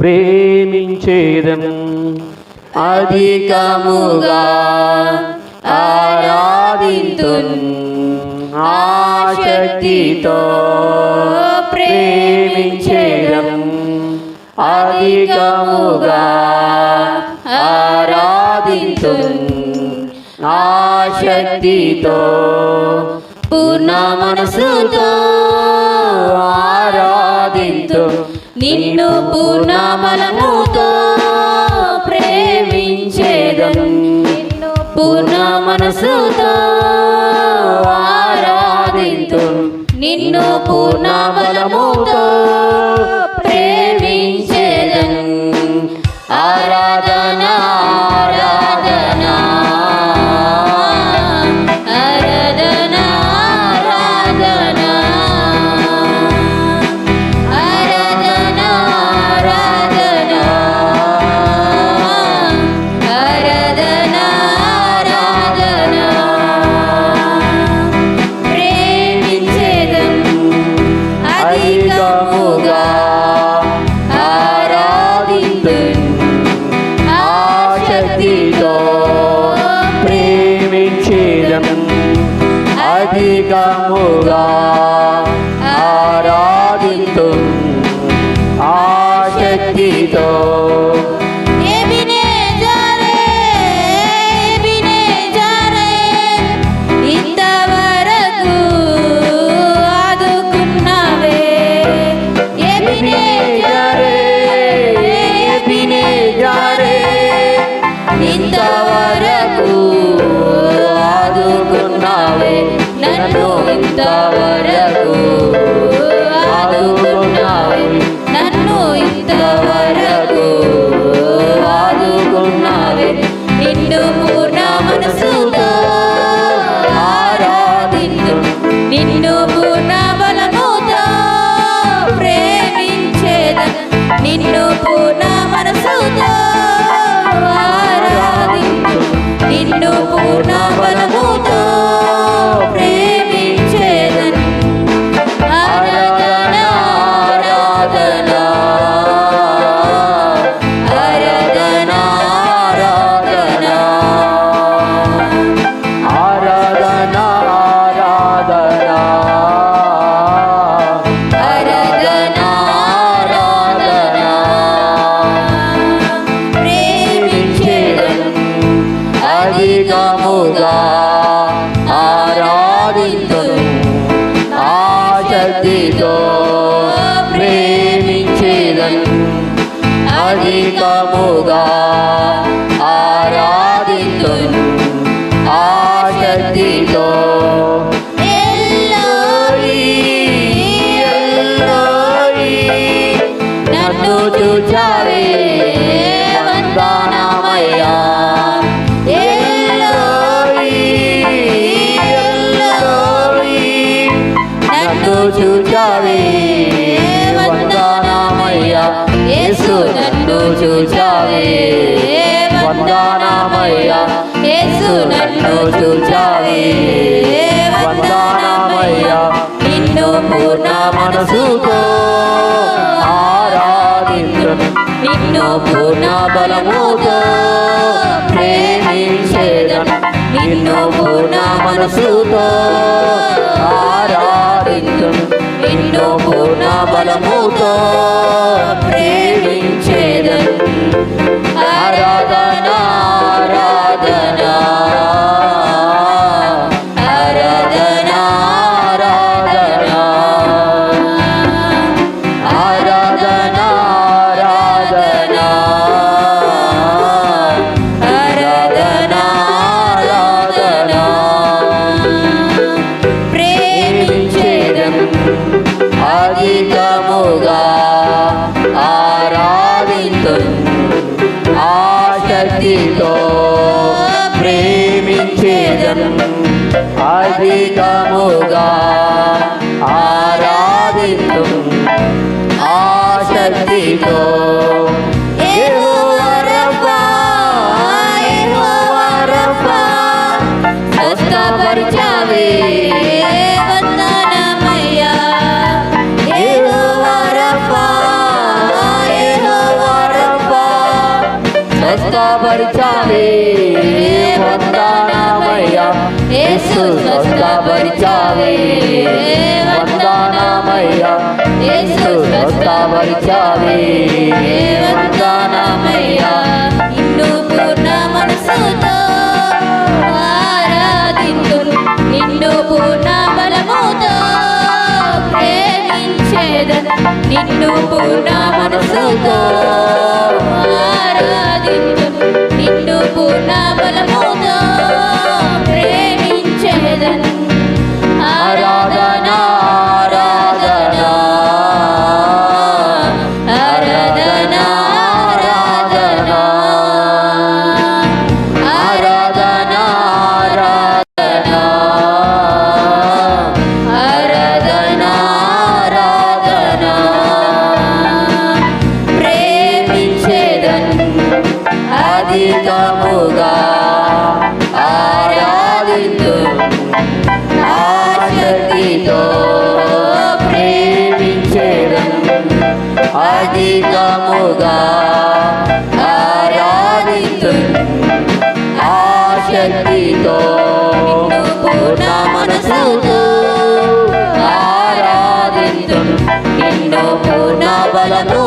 ప్రేమించేదన్ అధికముగా ఆరాధింతున్ ఆశక్తితో ప్రేమించేదం. అధికముగా ఆరాధింతున్ ఆశక్తితో పూర్ణ మనసుతో నిన్ను పూర్ణ బలముతో ప్రేమించేదను నిన్ను పూర్ణ మనసుతో ఆరాధింతు. నిన్ను పూర్ణ బలముతో God. യേശുവോഗാ ആരാധിക്കുന്നു ആശക്തിലോ ചൂച്ചാവേ വന്ദനമയ്യാ ചൂച്ചാവേ చూచావే. వందనమయ్యా. యేసు నన్ను చూచావే. వందనమయ్యా. నిన్ను పూర్ణ మనసుతో ఆరాధించును. నిన్ను పూర్ణ బలముతో ప్రేమించేదను. నిన్ను పూర్ణ మనసుతో నిన్ను పూర్ణ బలముతో అధికముగా ఆరాధితు ఆశక్తితో ప్రేమించేదను. అధికముగా ఆరాధితు ఆశక్తితో యేసు స్వస్థపరిచావే వందనామయ్యా. యేసు స్వస్థపరిచావే వందనామయ్యా. నిన్ను పూర్ణ మనసుతో ఆరాధింతును నిన్ను పూర్ణ బలముతో ప్రేమించేదను. నిన్ను పూర్ణ మనసుతో ఆరాధింతును నిన్ను పూర్ణ అధికముగా ఆరాధించు. ఆసక్తితో ప్రేమించడం అధికముగా ఆరాధించు. ఆసక్తితో పూర్ణ మనసుతో ఆరాధించు. నిన్ను పూర్ణ బలము